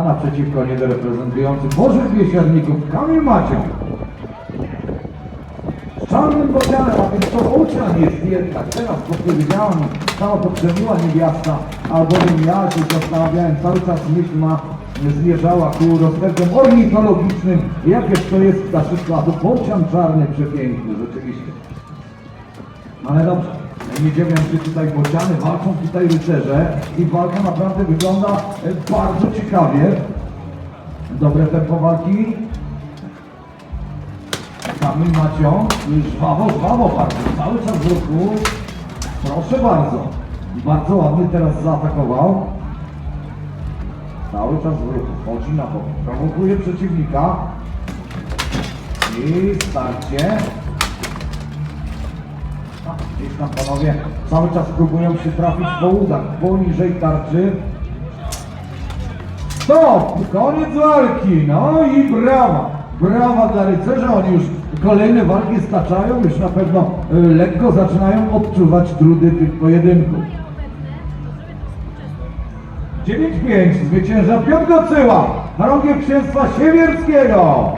a naprzeciwko niego reprezentujący Bożych Biesiadników Kamil Macią. Z czarnym bocianem, a więc to ocean jest jednak. Teraz podpowiedziała mi sama poprzedniła niewiasta, albowiem ja się zastanawiałem, cały czas myśl ma zmierzała ku rozpędom ornitologicznym. Jakież to jest ptaszysko, a to bocian czarny przepiękny, rzeczywiście. Ale dobrze, nie dziwią się tutaj bociany, walczą tutaj rycerze i walka naprawdę wygląda e, bardzo ciekawie. Dobre tempo walki. Kamil Macio, żwawo, żwawo bardzo, cały czas w ruchu. Proszę bardzo. Bardzo ładnie teraz zaatakował. Cały czas w ruchu, chodzi na bok, prowokuje przeciwnika. I starcie. Gdzieś tam panowie cały czas próbują się trafić po udach, poniżej tarczy. Stop! Koniec walki! No i brawa! Brawa dla rycerza, oni już kolejne walki staczają, już na pewno y, lekko zaczynają odczuwać trudy tych pojedynków. 9-5 zwycięża Piotr Gocyła, rąbie księstwa siewierskiego.